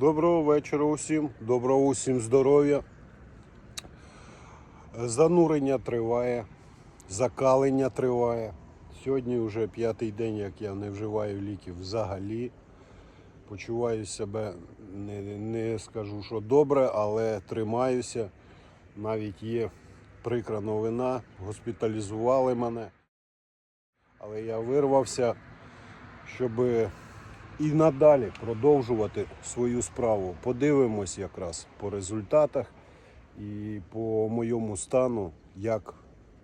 Доброго вечора усім, доброго усім здоров'я. Занурення триває, закалення триває. Сьогодні вже п'ятий день, як я не вживаю ліків взагалі. Почуваю себе, не, не скажу, що добре, але тримаюся. Навіть є прикра новина, госпіталізували мене. Але я вирвався, щоб і надалі продовжувати свою справу. Подивимось якраз по результатах і по моєму стану, як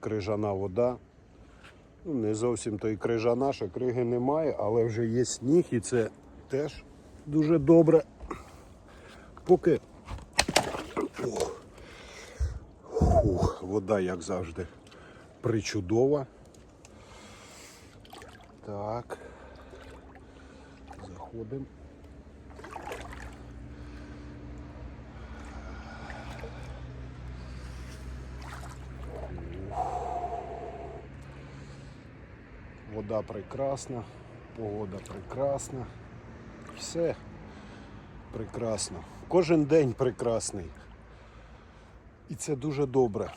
крижана вода. Ну, не зовсім то і крижана, ще криги немає, але вже є сніг і це теж дуже добре. Поки Ох. Фух, вода, як завжди, причудова. Так. Заходимо. Вода прекрасна, погода прекрасна, все прекрасно. Кожен день прекрасний. І це дуже добре.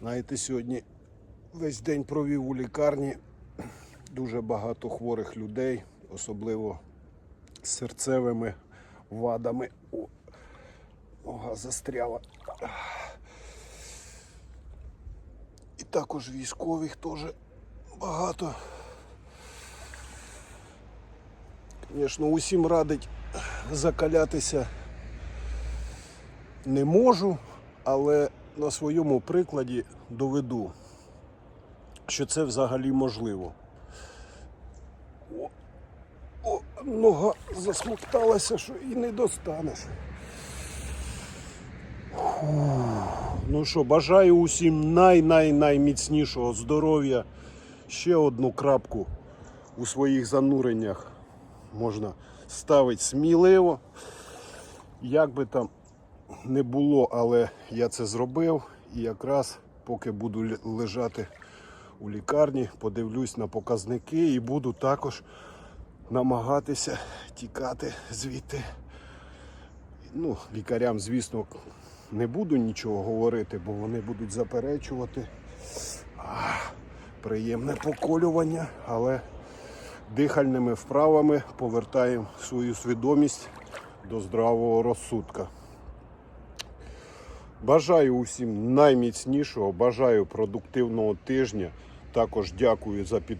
Знаєте, сьогодні весь день провів у лікарні. Дуже багато хворих людей, особливо з серцевими вадами. О, нога застряла. І також військових теж багато. Звісно, усім радить закалятися не можу, але на своєму прикладі доведу, що це взагалі можливо. О, о, нога засмокталася, що і не достанеш. Ну що, бажаю усім най-най-найміцнішого здоров'я. Ще одну крапку у своїх зануреннях можна ставити сміливо. Як би там не було, але я це зробив. І якраз поки буду лежати у лікарні, подивлюсь на показники і буду також намагатися тікати звідти. Ну, лікарям, звісно, не буду нічого говорити, бо вони будуть заперечувати. Ах, приємне поколювання, але дихальними вправами повертаємо свою свідомість до здравого розсудка. Бажаю усім найміцнішого, бажаю продуктивного тижня. Також дякую за підтримку.